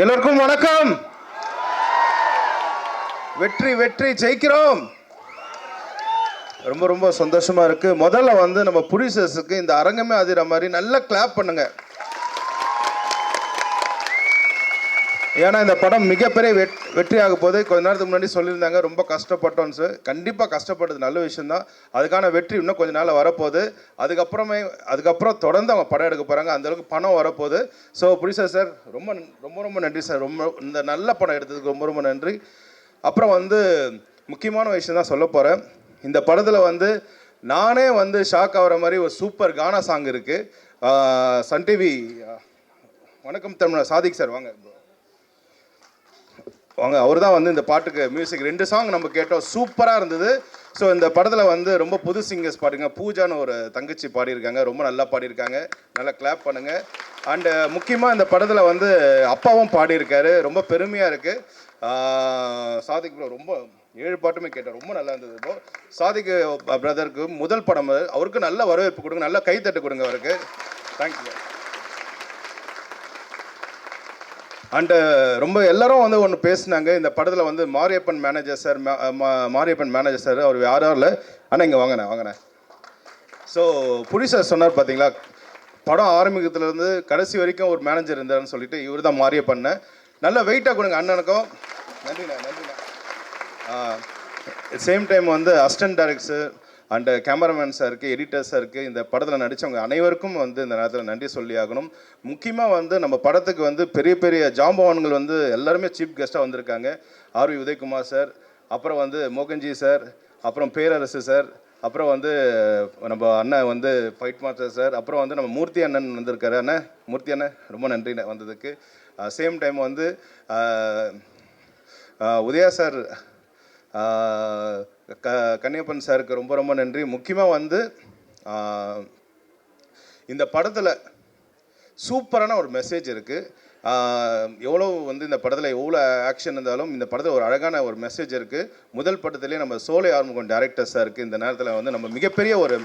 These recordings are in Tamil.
எல்லோருக்கும் வணக்கம். வெற்றி வெற்றி ஜெயிக்கிறோம். ரொம்ப ரொம்ப சந்தோஷமா இருக்கு. முதல்ல வந்து நம்ம புரிசஸுக்கு இந்த அரங்கமே அதிர மாதிரி நல்லா கிளாப் பண்ணுங்க. ஏன்னா இந்த படம் மிகப்பெரிய வெட் வெற்றியாக போது கொஞ்ச நேரத்துக்கு முன்னாடி சொல்லியிருந்தாங்க ரொம்ப கஷ்டப்பட்டோம் சார் கண்டிப்பாக கஷ்டப்பட்டது நல்ல விஷயந்தான் அதுக்கான வெற்றி இன்னும் கொஞ்ச நாள் வரப்போகுது. அதுக்கப்புறமே அதுக்கப்புறம் தொடர்ந்து அவங்க படம் எடுக்க போகிறாங்க அந்தளவுக்கு பணம் வரப்போகுது. ஸோ புரிசா சார் ரொம்ப ரொம்ப ரொம்ப நன்றி சார். ரொம்ப இந்த நல்ல படம் எடுத்ததுக்கு ரொம்ப ரொம்ப நன்றி. அப்புறம் வந்து முக்கியமான விஷயம் தான் சொல்ல போகிறேன் இந்த படத்தில் வந்து நானே வந்து ஷாக் ஆகிற மாதிரி ஒரு சூப்பர் கானா சாங் இருக்குது சன் டிவி வணக்கம் தமிழ் சாதிக் சார் வாங்க. வாங்க அவர் தான் வந்து இந்த பாட்டுக்கு மியூசிக் ரெண்டு சாங் நம்ம கேட்டோம். சூப்பராக இருந்தது. ஸோ இந்த படத்தில் வந்து ரொம்ப புது சிங்கர்ஸ் பாடுங்க. பூஜான்னு ஒரு தங்கச்சி பாடியிருக்காங்க. ரொம்ப நல்லா பாடியிருக்காங்க. நல்லா கிளாப் பண்ணுங்க. அண்டு முக்கியமாக இந்த படத்தில் வந்து அப்பாவும் பாடியிருக்காரு. ரொம்ப பெருமையாக இருக்குது சாதிக் ப்ரோ ரொம்ப ஏழு பாட்டுமே கேட்டேன் ரொம்ப நல்லா இருந்தது ப்ரோ சாதிக் பிரதருக்கு முதல் படம் அவருக்கு நல்ல வரவேற்பு கொடுங்க. நல்ல கைத்தட்டு கொடுங்க அவருக்கு. தேங்க்யூ அண்டு ரொம்ப எல்லாரும் வந்து ஒன்று பேசுனாங்க. இந்த படத்தில் வந்து Mariyappan manager sir Mariyappan manager sir அவர் யாரும் இல்லை? ஆனால் இங்கே வாங்கினேன் வாங்கினேன் ஸோ புரி சார் சொன்னார் பார்த்தீங்களா படம் ஆரம்பிக்கிறதுலேருந்து கடைசி வரைக்கும் ஒரு மேனேஜர் இருந்தாருன்னு சொல்லிட்டு இவர் தான் மாரியப்பண்ண நல்ல வெயிட்டாக கொடுங்க அண்ணனுக்கும். நன்றிண்ணா நன்றிண்ணா. சேம் டைம் வந்து அசிஸ்டன்ட் டேரக்டர் அண்ட் கேமராமேன் சாருக்கு எடிட்டர் சாருக்கு இந்த படத்தில் நடித்தவங்க அனைவருக்கும் வந்து இந்த நேரத்தில் நன்றி சொல்லி ஆகணும். முக்கியமாக வந்து நம்ம படத்துக்கு வந்து பெரிய பெரிய ஜாம்பவான்கள் வந்து எல்லாருமே சீஃப் கெஸ்ட்டாக வந்திருக்காங்க. ஆர்வி உதயகுமார் சார் அப்புறம் வந்து மோகன்ஜி சார் அப்புறம் பேரரசு சார் அப்புறம் வந்து நம்ம அண்ணன் வந்து ஃபைட் மாஸ்டர் சார் அப்புறம் வந்து நம்ம மூர்த்தி அண்ணன் வந்திருக்காரு. அண்ணன் மூர்த்தி அண்ணன் ரொம்ப நன்றி வந்ததுக்கு. சேம் டைம் வந்து உதயா சார் க கன்னியப்பன் சாருக்கு ரொம்ப ரொம்ப நன்றி. முக்கியமாக வந்து இந்த படத்தில் சூப்பரான ஒரு மெசேஜ் இருக்குது எவ்வளோ வந்து இந்த படத்தில் எவ்வளோ ஆக்ஷன் இருந்தாலும் இந்த படத்தில் ஒரு அழகான ஒரு மெசேஜ் இருக்குது முதல் படத்துலேயே நம்ம சோலை ஆர்முகம் டேரக்டர் சாருக்கு இந்த நேரத்தில் வந்து நம்ம மிகப்பெரிய ஒரு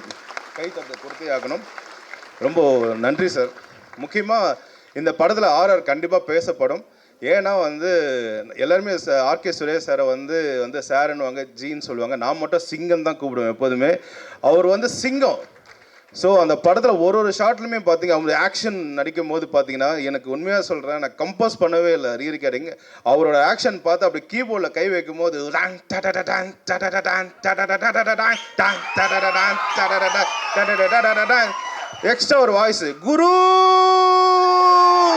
கைத்தட்டை கொடுத்தே ஆகணும். ரொம்ப நன்றி சார். முக்கியமாக இந்த படத்தில் ஆர்ஆர் கண்டிப்பாக பேசப்படும். ஏன்னா வந்து எல்லாருமே ஆர்கே சுரேஷ் சாரை வந்து வந்து சாருன்னுவாங்க ஜீன்னு சொல்லுவாங்க நான் மட்டும் சிங்கம் தான் கூப்பிடுவேன் எப்போதுமே அவர் வந்து சிங்கம் ஸோ அந்த படத்தில் ஒரு ஒரு ஷாட்லையுமே பார்த்தீங்க அவங்க ஆக்ஷன் நடிக்கும் போது பார்த்தீங்கன்னா எனக்கு உண்மையாக சொல்கிறேன் நான் கம்போஸ் பண்ணவே இல்லை ரீ ரெக்கார்டிங் அவரோட ஆக்ஷன் பார்த்து அப்படி கீபோர்டில் கை வைக்கும் போது டாங் எக்ஸ்ட்ரா ஒரு வாய்ஸ் குரு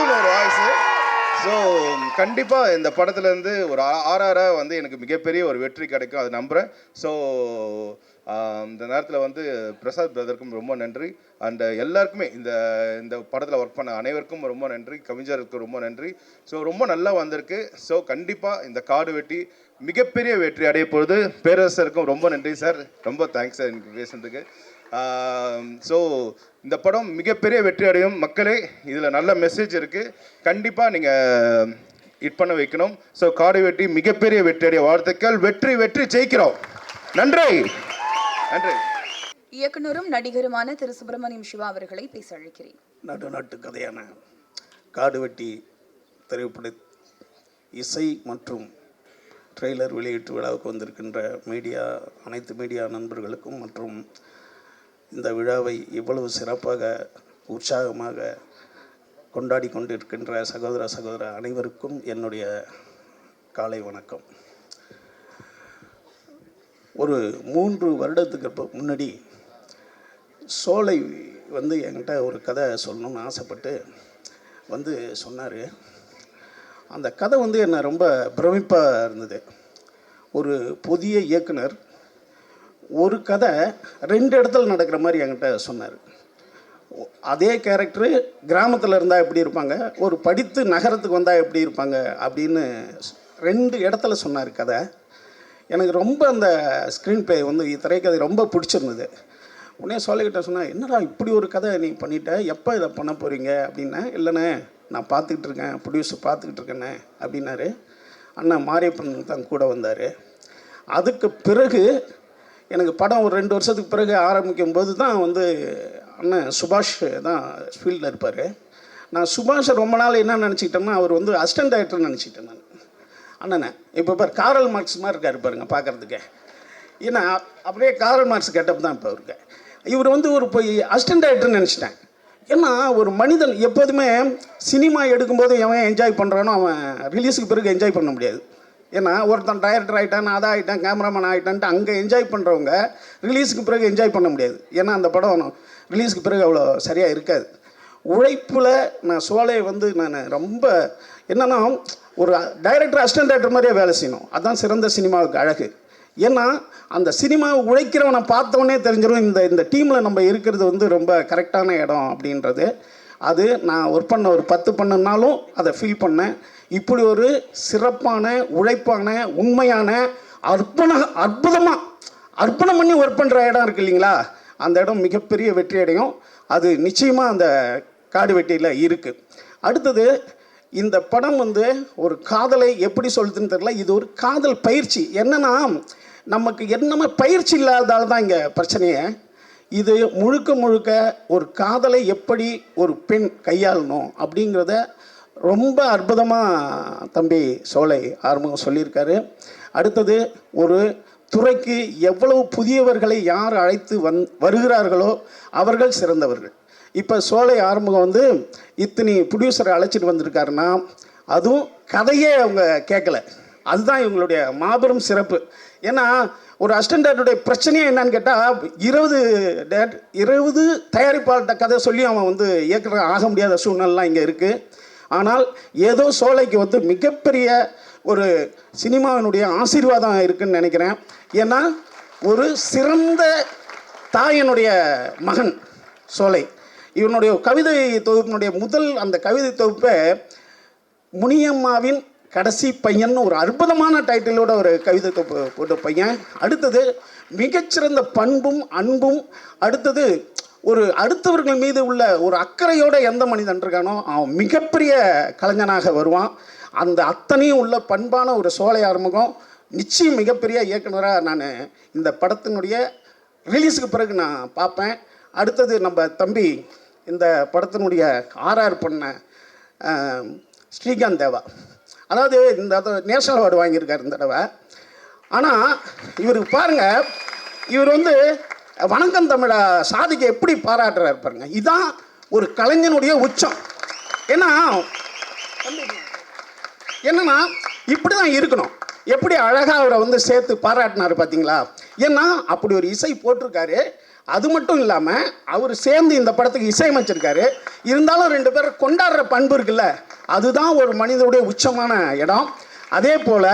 ஒரு வாய்ஸ் ஸோ கண்டிப்பாக இந்த படத்துலேருந்து ஒரு ஆர்ஆராக வந்து எனக்கு மிகப்பெரிய ஒரு வெற்றி கிடைக்கும். அதை நம்புகிறேன் ஸோ இந்த நேரத்தில் வந்து பிரசாத் பிரதருக்கும் ரொம்ப நன்றி. அண்ட் எல்லாருக்குமே இந்த இந்த படத்தில் ஒர்க் பண்ண அனைவருக்கும் ரொம்ப நன்றி. கவிஞருக்கு ரொம்ப நன்றி. ஸோ ரொம்ப நல்லா வந்திருக்கு. ஸோ கண்டிப்பாக இந்த காடு வெட்டி மிகப்பெரிய வெற்றி அடைய போகுது. பேரரசருக்கும் ரொம்ப நன்றி சார் ரொம்ப தேங்க்ஸ் சார் எனக்கு பேசுனதுக்கு. ஸோ இந்த படம் மிகப்பெரிய வெற்றி அடையும். மக்களே இதில் நல்ல மெசேஜ் இருக்குது கண்டிப்பாக நீங்கள் ஹிட் பண்ண வைக்கணும். ஸோ காடு வெட்டி மிகப்பெரிய வெற்றி அடைய வாழ்த்துக்கள். வெற்றி வெற்றி ஜெயிக்கிறோம். நன்றி. நன்றி. இயக்குனரும் நடிகருமான திரு. சுப்பிரமணியம் சிவா அவர்களை பேச அழைக்கிறேன். நடுநாட்டு கதையான காடுவெட்டி திரைப்பட இசை மற்றும் ட்ரெய்லர் வெளியீட்டு விழாவுக்கு வந்திருக்கின்ற மீடியா அனைத்து மீடியா நண்பர்களுக்கும் மற்றும் இந்த விழாவை இவ்வளவு சிறப்பாக உற்சாகமாக கொண்டாடி கொண்டிருக்கின்ற சகோதர சகோதர அனைவருக்கும் என்னுடைய காலை வணக்கம். ஒரு மூன்று வருடத்துக்கு முன்னாடி சோலை வந்து என்கிட்ட ஒரு கதை சொல்லணும்னு ஆசைப்பட்டு வந்து சொன்னார். அந்த கதை வந்து என்னை ரொம்ப பிரமிப்பாக இருந்தது. ஒரு புதிய இயக்குனர் ஒரு கதை ரெண்டு இடத்துல நடக்கிற மாதிரி என்கிட்ட சொன்னார். அதே கேரக்டரு கிராமத்தில் இருந்தால் எப்படி இருப்பாங்க? ஒரு படித்து நகரத்துக்கு வந்தால் எப்படி இருப்பாங்க? அப்படின்னு ரெண்டு இடத்துல சொன்னார் கதை. எனக்கு ரொம்ப அந்த ஸ்க்ரீன் ப்ளே வந்து திரைக்கதை ரொம்ப பிடிச்சிருந்தது. உடனே சொல்லிக்கிட்ட சொன்னால் என்னடா இப்படி ஒரு கதை நீ பண்ணிட்ட? எப்போ இதை பண்ண போகிறீங்க அப்படின்னா இல்லைண்ணே நான் பார்த்துக்கிட்டு இருக்கேன் ப்ரொடியூசர் பார்த்துக்கிட்டு இருக்கேண்ணே அப்படின்னாரு. அண்ணா மாரியப்பன் தான் கூட வந்தார். அதுக்கு பிறகு எனக்கு படம் ஒரு ரெண்டு வருஷத்துக்கு பிறகு ஆரம்பிக்கும் போது தான் வந்து அண்ணன் சுபாஷ் தான் ஃபீல்டில் இருப்பார். நான் சுபாஷை ரொம்ப நாள் என்ன நினச்சிக்கிட்டோம்னா அவர் வந்து அசிஸ்டன்ட் டைரக்டர் நினச்சிக்கிட்டேன் நான். அண்ணனே இப்போ பாரு காரல் மார்க்ஸ் மாதிரி இருக்கார் பாருங்க பார்க்கறதுக்கு. ஏன்னா அப்படியே காரல் மார்க்ஸ் கெட்டப் தான் இப்போ இருக்கு இவர் வந்து ஒரு போய் அசிஸ்டன்ட் டைரக்டர் நினச்சிட்டேன். ஏன்னா ஒரு மனிதன் எப்போதுமே சினிமா எடுக்கும்போது எவன் என்ஜாய் பண்ணுறானோ அவன் ரிலீஸுக்கு பிறகு என்ஜாய் பண்ண முடியாது. ஏன்னா ஒருத்தன் டைரக்டர் ஆகிட்டான் அதை ஆகிட்டான் கேமராமேன் ஆகிட்டான்ட்டு அங்கே என்ஜாய் பண்ணுறவங்க ரிலீஸுக்கு பிறகு என்ஜாய் பண்ண முடியாது. ஏன்னா அந்த படம் ரிலீஸுக்கு பிறகு அவ்வளோ சரியாக இருக்காது. உழைப்பில் நான் சோலையை வந்து நான் ரொம்ப என்னென்னா ஒரு டைரக்டர் அசிஸ்டன்ட் டைரக்டர் மாதிரியே வேலை செய்யணும். அதுதான் சிறந்த சினிமாவுக்கு அழகு. ஏன்னா அந்த சினிமாவை உழைக்கிறவனை பார்த்தவொடனே தெரிஞ்சிடும் இந்த இந்த டீமில் நம்ம இருக்கிறது வந்து ரொம்ப கரெக்டான இடம் அப்படின்றது. அது நான் ஒர்க் பண்ண ஒரு பத்து பண்ணனாலும் அதை ஃபீல் பண்ணேன். இப்படி ஒரு சிறப்பான உழைப்பான உண்மையான அற்புண அற்புதமாக அர்ப்பணம் பண்ணி ஒர்க் பண்ணுற இடம் இருக்கு இல்லைங்களா? அந்த இடம் மிகப்பெரிய வெற்றி அடையும். அது நிச்சயமாக அந்த காடு வெட்டியில் இருக்குது அடுத்தது இந்த படம் வந்து ஒரு காதலை எப்படி சொல்லுதுன்னு தெரியல. இது ஒரு காதல் பயிற்சி. என்னென்னா நமக்கு என்னமே பயிற்சி இல்லாததால் தான் இங்கே பிரச்சனையே. இது முழுக்க முழுக்க ஒரு காதலை எப்படி ஒரு பெண் கையாளணும் அப்படிங்கிறத ரொம்ப அற்புதமாக தம்பி சோலை ஆறுமுகம் சொல்லியிருக்காரு. அடுத்தது ஒரு துறைக்கு எவ்வளவு புதியவர்களை யார் அழைத்து வந் வருகிறார்களோ அவர்கள் சிறந்தவர்கள். இப்போ சோலை ஆறுமுகம் வந்து இத்தனி ப்ரொடியூசரை அழைச்சிட்டு வந்திருக்காருன்னா அதுவும் கதையே அவங்க கேட்கல அதுதான் இவங்களுடைய மாபெரும் சிறப்பு. ஏன்னா ஒரு அசிஸ்டன்டேட்டுடைய பிரச்சனையே என்னன்னு கேட்டால் இருபது டேட் இருபது தயாரிப்பாளர்கிட்ட கதை சொல்லி அவன் வந்து இயக்குனர் ஆக முடியாத சூழ்நிலைலாம் இங்கே இருக்குது ஆனால் ஏதோ சோலைக்கு வந்து மிகப்பெரிய ஒரு சினிமாவினுடைய ஆசீர்வாதம் இருக்குன்னு நினைக்கிறேன். ஏன்னா ஒரு சிறந்த தாயினுடைய மகன் சோலை. இவனுடைய கவிதை தொகுப்பினுடைய முதல் அந்த கவிதை தொகுப்பை முனியம்மாவின் கடைசி பையன் ஒரு அற்புதமான டைட்டிலோட ஒரு கவிதை தொகுப்பு போட்ட பையன். அடுத்தது மிகச்சிறந்த பண்பும் அன்பும் அடுத்தது ஒரு அடுத்தவர்கள் மீது உள்ள ஒரு அக்கறையோடு எந்த மனிதன் இருக்கானோ அவன் மிகப்பெரிய கலைஞனாக வருவான். அந்த அத்தனையும் உள்ள பண்பான ஒரு சோலை ஆறுமுகம் நிச்சயம் மிகப்பெரிய இயக்குனராக நான் இந்த படத்தினுடைய ரிலீஸுக்கு பிறகு நான் பார்ப்பேன். அடுத்தது நம்ம தம்பி இந்த படத்தினுடைய ஆர்ஆர் பண்ண ஸ்ரீகாந்த் தேவா. அதாவது இந்த நேஷனல் அவார்டு வாங்கியிருக்காரு இந்த தடவை. ஆனால் இவருக்கு பாருங்க இவர் வந்து வணக்கம் தமிழா சாதிக்க எப்படி பாராட்டுறாரு பாருங்க. இதுதான் ஒரு கலைஞனுடைய உச்சம். ஏன்னா என்னன்னா இப்படி தான் இருக்கணும். எப்படி அழகாக அவரை வந்து சேர்த்து பாராட்டினார் பார்த்தீங்களா ஏன்னா அப்படி ஒரு இசை போட்டிருக்காரு. அது மட்டும் இல்லாமல் அவர் சேர்ந்து இந்த படத்துக்கு இசையமைச்சிருக்காரு. இருந்தாலும் ரெண்டு பேரும் கொண்டாடுற பண்பு இருக்குல்ல அதுதான் ஒரு மனிதனுடைய உச்சமான இடம். அதே போல்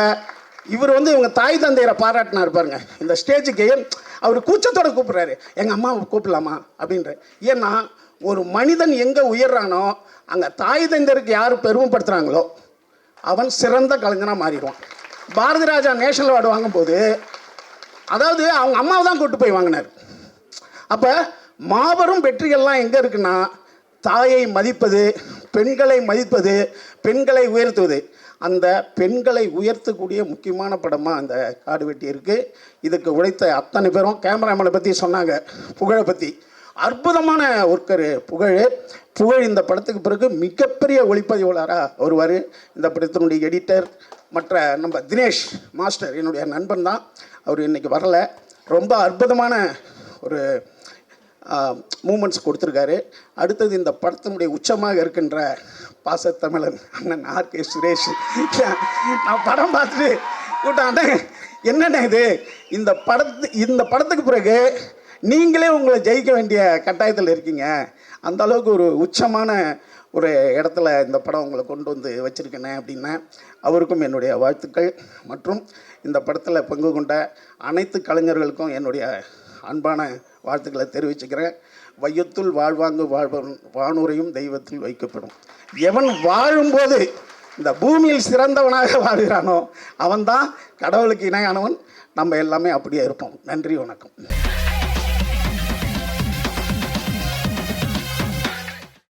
இவர் வந்து இவங்க தாய் தந்தையரை பாராட்டினார் பாருங்க. இந்த ஸ்டேஜுக்கு அவர் கூச்சத்தோட கூப்பிட்றாரு. எங்கள் அம்மாவை கூப்பிடலாமா? அப்படின்ற ஏன்னா ஒரு மனிதன் எங்கே உயர்றானோ அங்கே தாய் தந்தையருக்கு யார் பெருமைப்படுத்துகிறாங்களோ அவன் சிறந்த கலைஞனாக மாறிடுவான். பாரதி ராஜா நேஷனல் அவார்டு வாங்கும்போது அதாவது அவங்க அம்மாவை தான் கூட்டு போய் வாங்கினார். அப்போ மாபெரும் வெற்றிகள்லாம் எங்கே இருக்குன்னா தாயை மதிப்பது பெண்களை மதிப்பது பெண்களை உயர்த்துவது. அந்த பெண்களை உயர்த்தக்கூடிய முக்கியமான படமாக அந்த காடு வெட்டி இருக்குது இதுக்கு உழைத்த அத்தனை பேரும் கேமராமேனை பற்றி சொன்னாங்க புகழை பற்றி அற்புதமான ஒர்க்கர் புகழ். புகழ் இந்த படத்துக்கு பிறகு மிகப்பெரிய ஒளிப்பதிவாளராக வருவார். இந்த படத்தினுடைய எடிட்டர் மற்ற நம்ம தினேஷ் மாஸ்டர் என்னுடைய நண்பன் தான். அவர் இன்றைக்கி வரலை. ரொம்ப அற்புதமான ஒரு மூமெண்ட்ஸ் கொடுத்துருக்காரு. அடுத்தது இந்த படத்தினுடைய உச்சமாக இருக்கின்ற பாசத்தமிழன் அண்ணன் ஆர் கே சுரேஷ். நான் படம் பார்த்துட்டு கூட்டம் என்னென்ன என்னண்ணே இது? இந்த படத்து இந்த படத்துக்கு பிறகு நீங்களே உங்களை ஜெயிக்க வேண்டிய கட்டாயத்தில் இருக்கீங்க. அந்த அளவுக்கு ஒரு உச்சமான ஒரு இடத்துல இந்த படம் உங்களை கொண்டு வந்து வச்சுருக்கேனே அப்படின்னா அவருக்கும் என்னுடைய வாழ்த்துக்கள். மற்றும் இந்த படத்தில் பங்கு கொண்ட அனைத்து கலைஞர்களுக்கும் என்னுடைய அன்பான வாழ்த்துக்களை தெரிவிச்சுக்கிறேன். வையத்துள் வாழ்வாங்கு வாழ்வன் வானூரையும் தெய்வத்தில் வைக்கப்படும். எவன் வாழும்போது இந்த பூமியில் சிறந்தவனாக வாழ்கிறானோ அவன்தான் கடவுளுக்கு இணையானவன். நம்ம எல்லாமே அப்படியே இருப்போம். நன்றி வணக்கம்.